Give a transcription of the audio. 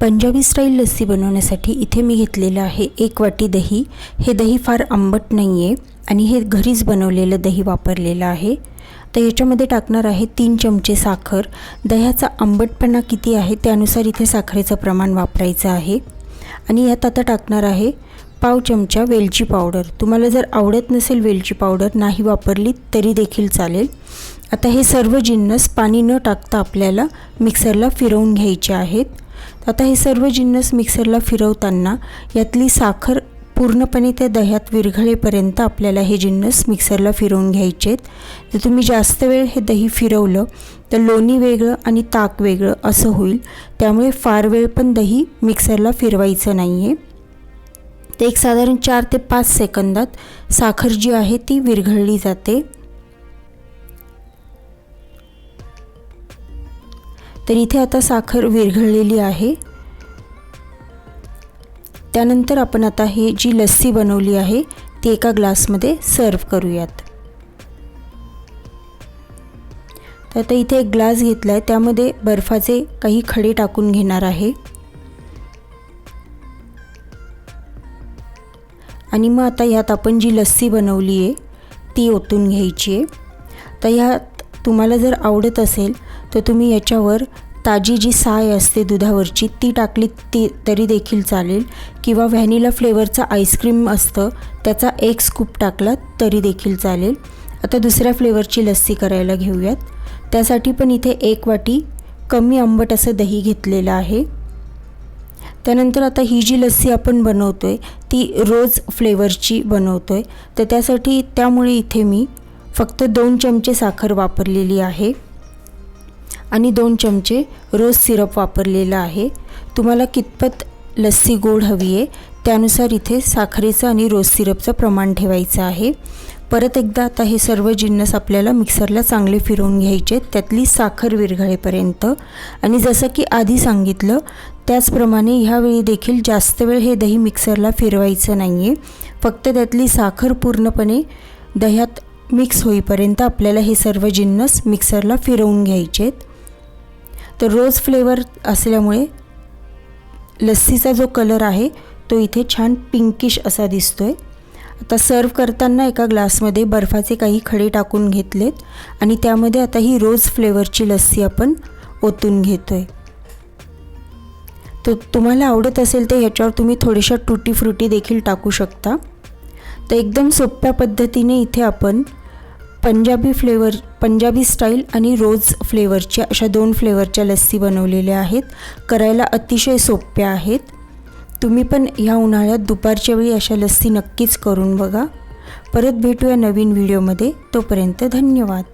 Punjabi style lassi बनवण्यासाठी इथे मी घेतलेलं आहे एक वाटी दही. हे दही फार आंबट नाही आहे आणि हे घरीच बनवलेलं दही वापरलेलं आहे. तर याच्यामध्ये टाकणार आहे तीन चमचे साखर. दह्याचा आंबटपणा किती आहे त्यानुसार इथे साखरेचं प्रमाण वापरायचं आहे. आणि यात आता टाकणार आहे पाव चमचा वेलची पावडर. तुम्हाला जर आवडत नसेल वेलची पावडर नाही वापरली तरी देखील चालेल. आता हे सर्व जिन्नस पाणी न टाकता आपल्याला मिक्सरला फिरवून घ्यायचे आहेत. आता हे सर्व जिन्नस मिक्सरला फिरवताना यातली साखर पूर्णपणे त्या दह्यात विरघळेपर्यंत आपल्याला हे जिन्नस मिक्सरला फिरवून घ्यायचे आहेत. जर तुम्ही जास्त वेळ हे दही फिरवलं तर लोणी वेगळं आणि ताक वेगळं असं होईल. त्यामुळे फार वेळ पण दही मिक्सरला फिरवायचं नाही आहे ते एक साधारण चार ते पाच सेकंदात साखर जी आहे ती विरघळली जाते. तर इथे आता साखर विरघळलेली आहे. त्यानंतर आपण आता हे जी लस्सी बनवली आहे ती एका ग्लासमध्ये सर्व करूयात. तर आता इथे एक ग्लास घेतला आहे त्यामध्ये बर्फाचे काही खडे टाकून घेणार आहे. आणि मग आता ह्यात आपण जी लस्सी बनवली आहे ती ओतून घ्यायची आहे तर ह्यात तुम्हाला जर आवडत असेल तर तुम्ही याच्यावर ताजी जी साय असते दुधावरची ती टाकली ती तरी देखील चालेल. किंवा व्हॅनिला फ्लेवरचं आईस्क्रीम असतं त्याचा एक स्कूप टाकला तरी देखील चालेल. आता दुसऱ्या फ्लेवरची लस्सी करायला घेऊयात. त्यासाठी पण इथे एक वाटी कमी आंबट असं दही घेतलेलं आहे. त्यानंतर आता ही जी लस्सी आपण बनवतो आहे ती रोज फ्लेवरची बनवतो आहे तर त्यासाठी त्यामुळे इथे मी फक्त दोन चमचे साखर वापरलेली आहे. आणि दोन चमचे रोज सिरप वापरलेला आहे. तुम्हाला कितपत लस्सी गोड हवी आहे त्यानुसार इथे साखरेचं आणि रोज सिरपचं प्रमाण ठेवायचं आहे. परत एकदा आता हे सर्व जिन्नस आपल्याला मिक्सरला चांगले फिरवून घ्यायचे त्यातली साखर विरघळेपर्यंत. आणि जसं की आधी सांगितलं त्याचप्रमाणे ह्यावेळी देखील जास्त वेळ हे दही मिक्सरला फिरवायचं नाही आहे फक्त त्यातली साखर पूर्णपणे दह्यात मिक्स होईपर्यंत आपल्याला हे सर्व जिन्नस मिक्सरला फिरवून घ्यायचे आहेत. तर रोज फ्लेवर असल्यामुळे लस्सीचा जो कलर आहे तो इथे छान पिंकिश असा दिसतो आहे आता सर्व करताना एका ग्लासमध्ये बर्फाचे काही खडे टाकून घेतलेत आणि त्यामध्ये आता ही रोज फ्लेवरची लस्सी आपण ओतून घेतो आहे तर तुम्हाला आवडत असेल तर ह्याच्यावर तुम्ही थोड्याशा टुटी फ्रुटी देखील टाकू शकता. तर एकदम सोप्या पद्धतीने इथे आपण पंजाबी फ्लेवर पंजाबी स्टाईल आणि रोज फ्लेवरच्या अशा दोन फ्लेवरच्या लस्सी बनवलेल्या आहेत. करायला अतिशय सोप्या आहेत. तुम्ही पण ह्या उन्हाळ्यात दुपारच्या वेळी अशा लस्सी नक्कीच करून बघा. परत भेटूया नवीन व्हिडिओमध्ये. तोपर्यंत धन्यवाद.